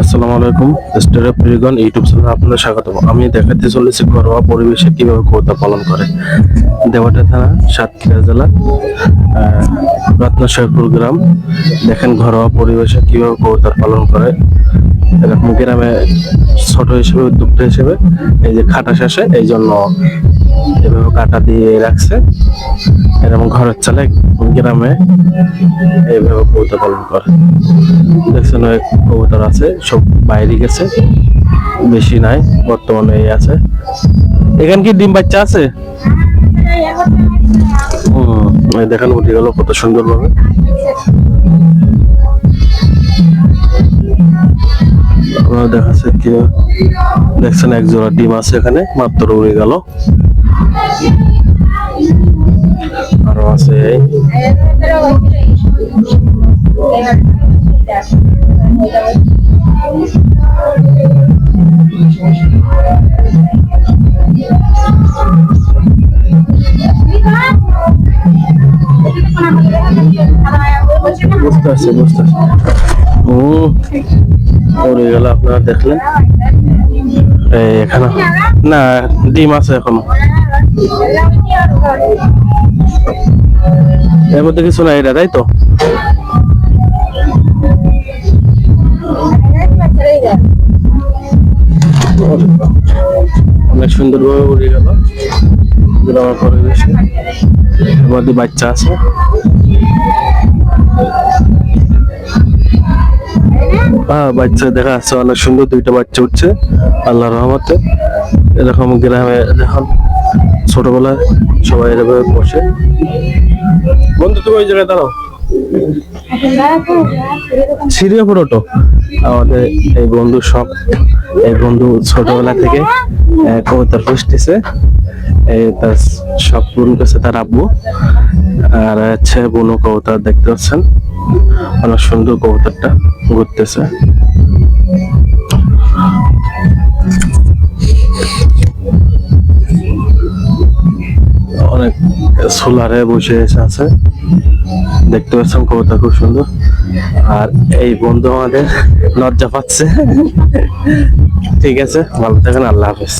আসসালামু আলাইকুম। Star প্রিগন YouTube চ্যানেলে আপনাদের স্বাগত আমি দেখাতে চলেছি ঘরোয়া পরিবেশে কীভাবে কবিতা পালন করে। দেওয়াটা থানা সাতক্ষীরা জেলা আহ, রত্নশাহপুর গ্রাম। দেখেন ঘরোয়া পরিবেশে কীভাবে কবিতা পালন করে। এরকম গ্রামে ছোট হিসেবে, উদ্যোক্তা হিসেবে এই যে খাটা শেষে এই জন্য এভাবে কাটা দিয়ে রাখছে। এরকম ঘরের চালে গ্রামে এইভাবে কবিতা পালন করে। দেখছেন অনেক কবুতর আছে, সব বাইরে গেছে, বেশি নাই, বর্তমানে এই আছে। এখানে কি ডিম বাচ্চা আছে? দেখেন, উঠে গেল কত সুন্দর ভাবে আপনারা দেখাচ্ছে কি, দেখছেন এক জোড়া ডিম আছে এখানে, মাত্র উড়ে গেল। আরও আছে বুঝতে পারছি বুঝতে পারছি। হুম উড়ে গেল আপনারা দেখলেন? এখানে না, ডিম আছে এখনও। এর মধ্যে কিছু নাই এটা, তাই তো? অনেক সুন্দর ভাবে উড়ে গেল। গ্রামের পরিবেশে। বাচ্চা আছে। বাচ্চা দেখা যাচ্ছে অনেক সুন্দর দুইটা বাচ্চা উঠছে আল্লাহ রহমতে। এরকম গ্রামে যখন ছোটবেলায় সবাই এভাবে বসে। বন্ধু, তুমি ওই জায়গায় দাঁড়াও। আমাদের এই বন্ধু সব এই বন্ধু ছোটবেলা থেকে পুষতেছে। এই তার সব পূরণ করছে তার আব্বু। আর হচ্ছে বুনো কবিতা দেখতে পাচ্ছেন। অনেক সুন্দর কবুতরটা ঘুরতেছে। অনেক সোলারে বসে এসে আছে। দেখতে পাচ্ছেন কবুতর খুব সুন্দর। আর এই বন্ধু আমাদের লজ্জা পাচ্ছে। ঠিক আছে, ভালো থাকেন, আল্লাহ হাফেজ।